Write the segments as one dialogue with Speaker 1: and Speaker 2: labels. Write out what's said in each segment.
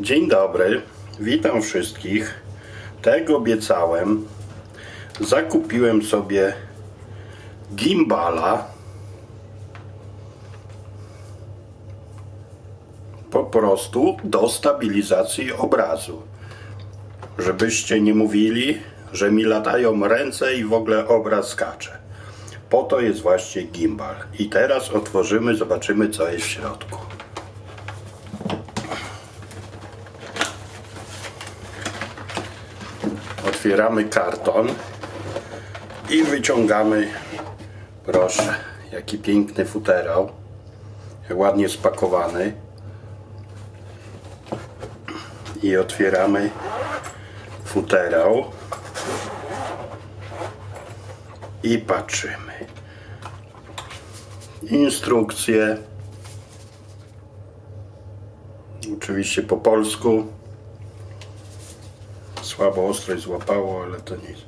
Speaker 1: Dzień dobry, witam wszystkich. Tak jak obiecałem, zakupiłem sobie gimbala. Po prostu do stabilizacji obrazu. Żebyście nie mówili, że mi latają ręce i w ogóle obraz skacze. Po to jest właśnie gimbal. I teraz otworzymy, zobaczymy co jest w środku. Otwieramy karton i wyciągamy, proszę, jaki piękny futerał, ładnie spakowany. I otwieramy futerał i patrzymy. Instrukcje. Oczywiście po polsku. Słabo ostrość złapało, ale to nic.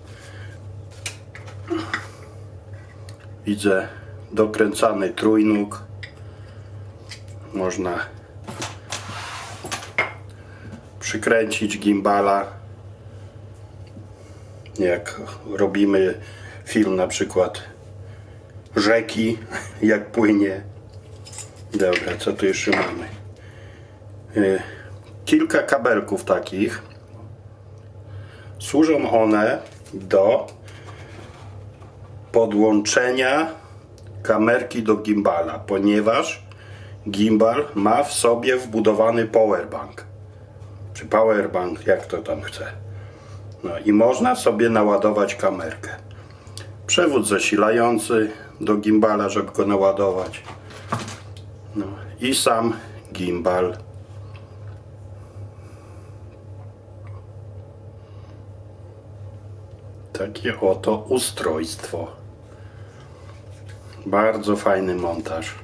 Speaker 1: Widzę dokręcany trójnóg. Można przykręcić gimbala. Jak robimy film na przykład rzeki, jak płynie. Dobra, co tu jeszcze mamy? Y, Kilka kabelków takich. Służą one do podłączenia kamerki do gimbala, ponieważ gimbal ma w sobie wbudowany powerbank. Czy powerbank, jak to tam chce. No i można sobie naładować kamerkę. Przewód zasilający do gimbala, żeby go naładować. No i sam gimbal. Takie oto ustrojstwo. Bardzo fajny montaż.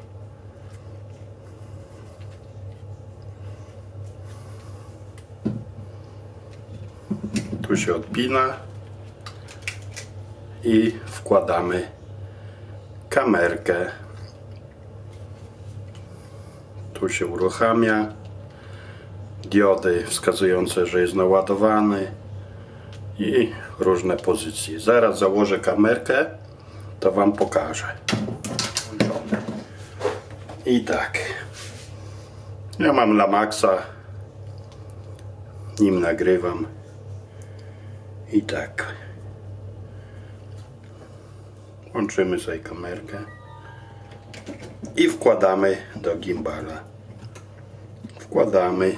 Speaker 1: Tu się odpina i wkładamy kamerkę. Tu się uruchamia. Diody wskazujące, że jest naładowany i różne pozycje. Zaraz założę kamerkę, to Wam pokażę. I tak. Ja mam Lamaxa. Nim nagrywam. I tak. Łączymy sobie kamerkę i wkładamy do gimbala. Wkładamy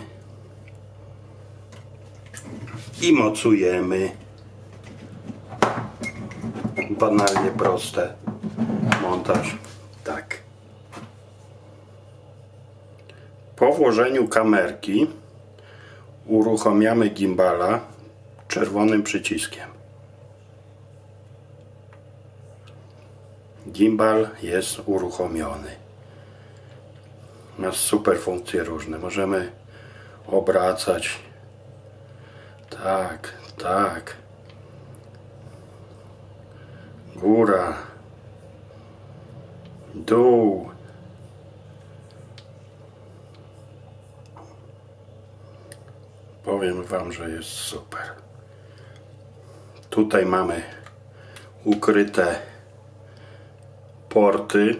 Speaker 1: i mocujemy. Banalnie proste. Montaż. Tak. Po włożeniu kamerki uruchamiamy gimbala czerwonym przyciskiem. Gimbal jest uruchomiony. Ma super funkcje różne. Możemy obracać. Tak, tak. Góra. Dół. Powiem Wam, że jest super. Tutaj mamy ukryte porty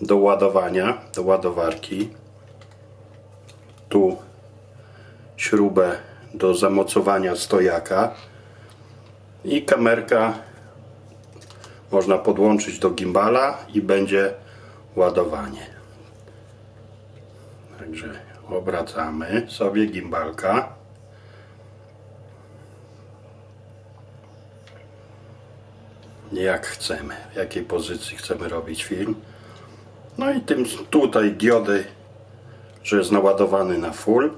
Speaker 1: do ładowania, do ładowarki. Tu śrubę do zamocowania stojaka i kamerka można podłączyć do gimbala i będzie ładowanie. Także obracamy sobie gimbalka. jak chcemy, w jakiej pozycji chcemy robić film. No i tym tutaj diody, że jest naładowany na full.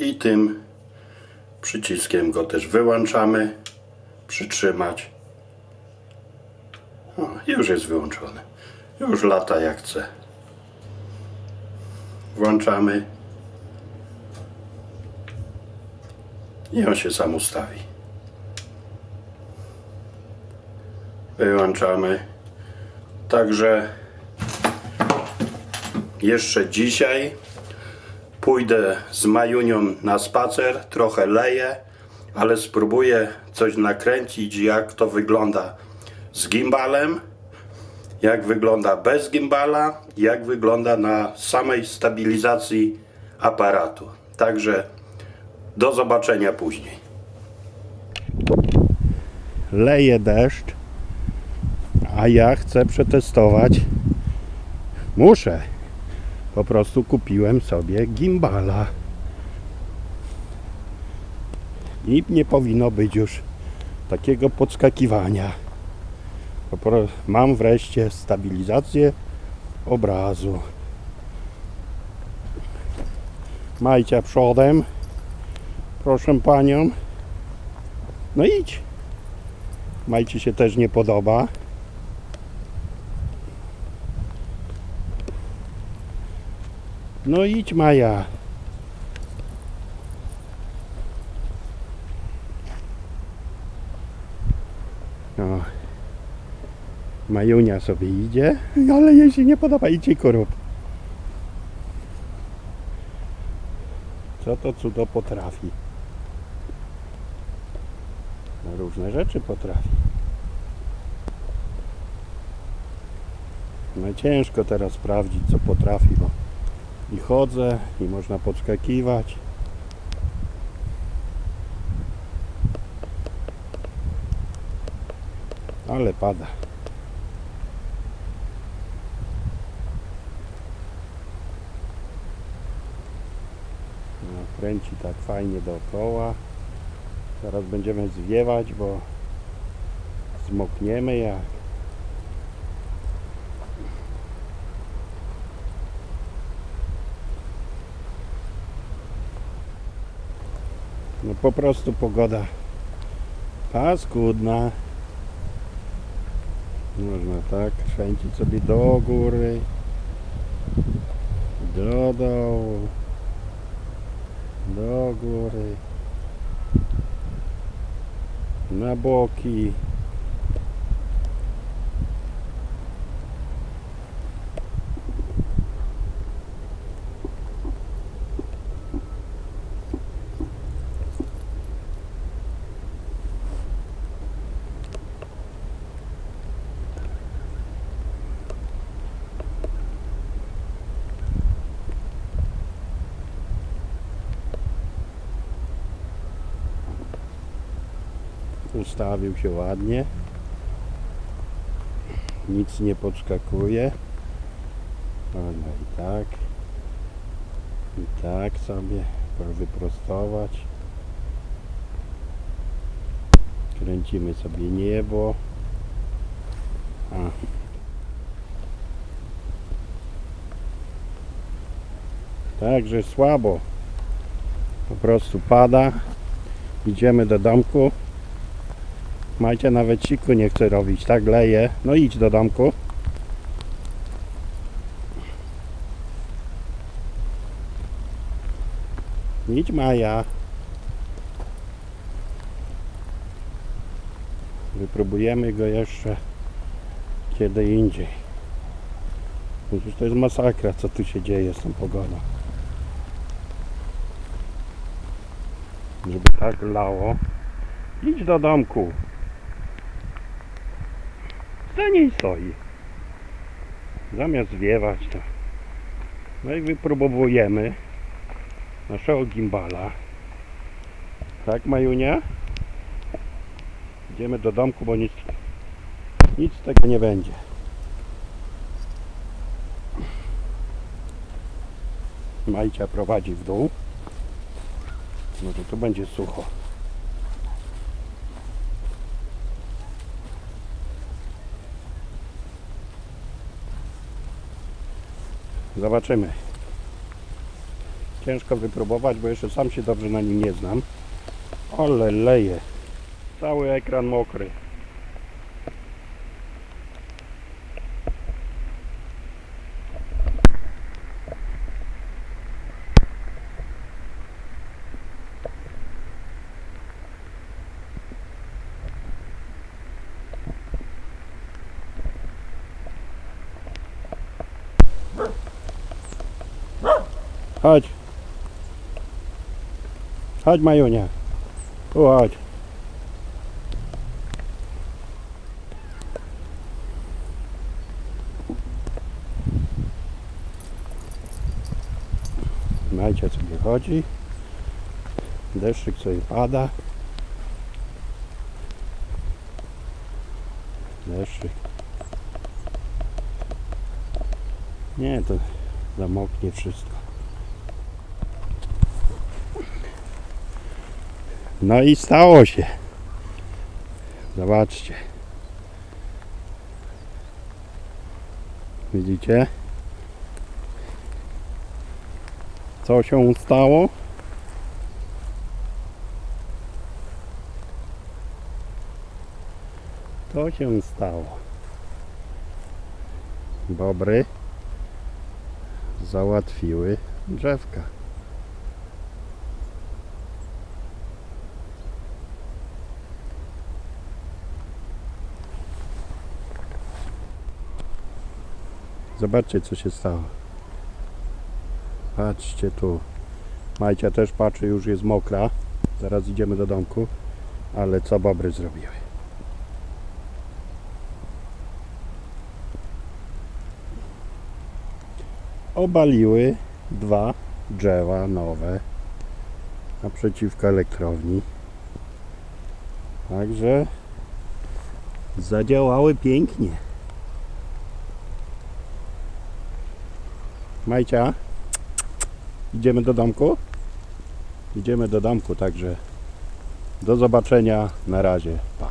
Speaker 1: I tym przyciskiem go też wyłączamy, przytrzymać. O, już jest wyłączony. Już lata jak chce. Włączamy. I on się sam ustawi. wyłączamy. Także jeszcze dzisiaj Pójdę z Majunią na spacer, trochę leję, ale spróbuję coś nakręcić, jak to wygląda z gimbalem, jak wygląda bez gimbala, jak wygląda na samej stabilizacji aparatu. Także do zobaczenia później. Leje deszcz, a ja chcę przetestować. Muszę. Po prostu kupiłem sobie gimbala. I nie powinno być już takiego podskakiwania. Mam wreszcie stabilizację obrazu. Majcia przodem. Proszę panią. No idź. Majci się też nie podoba. No idź Maja. No. Majunia sobie idzie, ale jej się nie podoba. Idź korób. Co to cudo potrafi? No, różne rzeczy potrafi. No ciężko teraz sprawdzić co potrafi, bo i chodzę i można podskakiwać. Ale pada. Kręci tak fajnie dookoła. Teraz będziemy zwiewać, bo zmokniemy jak No po prostu pogoda paskudna. Można tak kręcić sobie do góry, do dołu, do góry, na boki. Ustawił się ładnie. Nic nie podskakuje. Można i tak. I tak sobie wyprostować. Kręcimy sobie niebo. A. Także słabo. Po prostu pada. Idziemy do domku. Majcie nawet siku nie chce robić, tak leje. No idź do domku. Idź Maja. Wypróbujemy go jeszcze kiedy indziej. Przecież to jest masakra, co tu się dzieje z tą pogodą. Żeby tak lało. Idź do domku. Za niej stoi. Zamiast zwiewać to. No i wypróbujemy naszego gimbala. Tak, Majunia? Idziemy do domku, bo nic, nic z tego nie będzie. Majcia prowadzi w dół. No to tu będzie sucho. Zobaczymy. Ciężko wypróbować, bo jeszcze sam się dobrze na nim nie znam. Ale leje. Cały ekran mokry. Chodź. Chodź Majunia. Tu chodź. Majcia sobie chodzi. Deszczyk sobie pada. Deszczyk. Nie, to zamoknie wszystko. No i stało się. Zobaczcie. Widzicie? Co się stało? To się stało. Bobry załatwiły drzewka. Zobaczcie co się stało. Patrzcie tu. Majcia też patrzy, już jest mokra. Zaraz idziemy do domku. Ale co bobry zrobiły? Obaliły dwa drzewa nowe naprzeciwko elektrowni. Także zadziałały pięknie. Majcia, idziemy do domku? Idziemy do domku, także do zobaczenia. Na razie. Pa.